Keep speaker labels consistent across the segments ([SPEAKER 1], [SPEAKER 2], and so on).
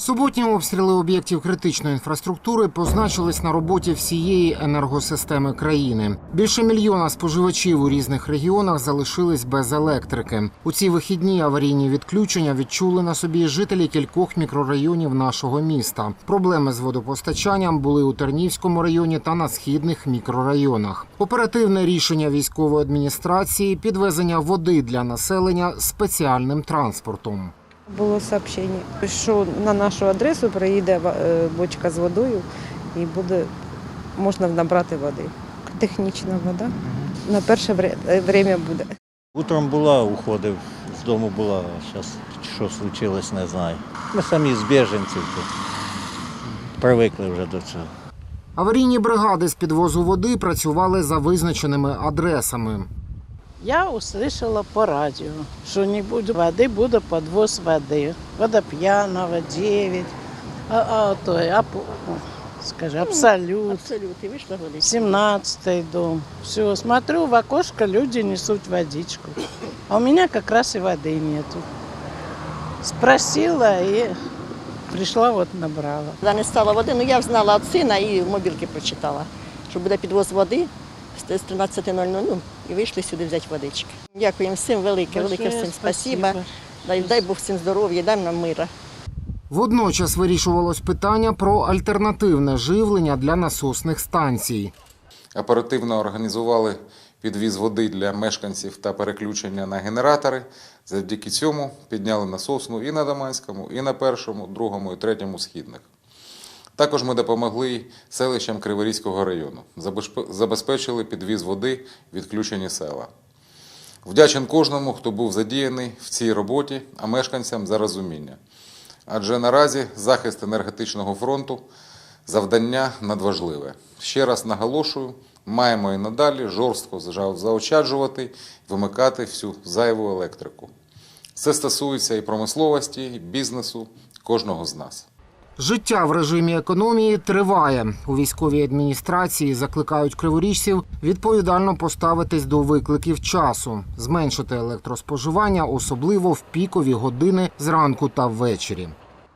[SPEAKER 1] Суботні обстріли об'єктів критичної інфраструктури позначились на роботі всієї енергосистеми країни. Більше мільйона споживачів у різних регіонах залишились без електрики. У ці вихідні аварійні відключення відчули на собі жителі кількох мікрорайонів нашого міста. Проблеми з водопостачанням були у Тернівському районі та на східних мікрорайонах. Оперативне рішення військової адміністрації підвезення води для населення спеціальним транспортом.
[SPEAKER 2] Було сообщення, що на нашу адресу приїде е, бочка з водою і буде можна набрати води. Технічна вода. На перше е, время буде.
[SPEAKER 3] Утром була, уходив, з дому була, а зараз що случилось, не знаю. Ми самі з біженців тут. Привикли вже до цього.
[SPEAKER 1] Аварійні бригади з підвозу води працювали за визначеними адресами.
[SPEAKER 4] Я услышала по радио, что не будет воды, будет подвоз воды. Водопьяного 9, а, а, то, а, скажи, Абсолют,
[SPEAKER 5] Абсолют, і вийшла води.
[SPEAKER 4] 17 дом. Все, смотрю, в окошко люди несут водичку. А у меня как раз и воды нету. Спросила и пришла, вот набрала.
[SPEAKER 5] Коли не стало води, ну я знала від сина і в мобілки прочитала, що буде підвоз води з 13.00, ну, і вийшли сюди взяти водички. Дякуємо всім велике, велике всім спасіба. Дай, дай Бог всім здоров'я, дай нам мира.
[SPEAKER 1] Водночас вирішувалось питання про альтернативне живлення для насосних станцій.
[SPEAKER 6] Оперативно організували підвіз води для мешканців та переключення на генератори. Завдяки цьому підняли насосну і на Даманському, і на першому, другому і третьому східних. Також ми допомогли селищам Криворізького району, забезпечили підвіз води відключені села. Вдячен кожному, хто був задіяний в цій роботі, а мешканцям за розуміння. Адже наразі захист енергетичного фронту завдання надважливе. Ще раз наголошую, маємо і надалі жорстко заощаджувати і вимикати всю зайву електрику. Це стосується і промисловості, і бізнесу кожного з нас.
[SPEAKER 1] Життя в режимі економії триває. У військовій адміністрації закликають криворіжців відповідально поставитись до викликів часу, зменшити електроспоживання, особливо в пікові години зранку та ввечері.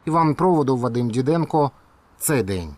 [SPEAKER 1] Іван Проводов, Вадим Діденко. Цей день.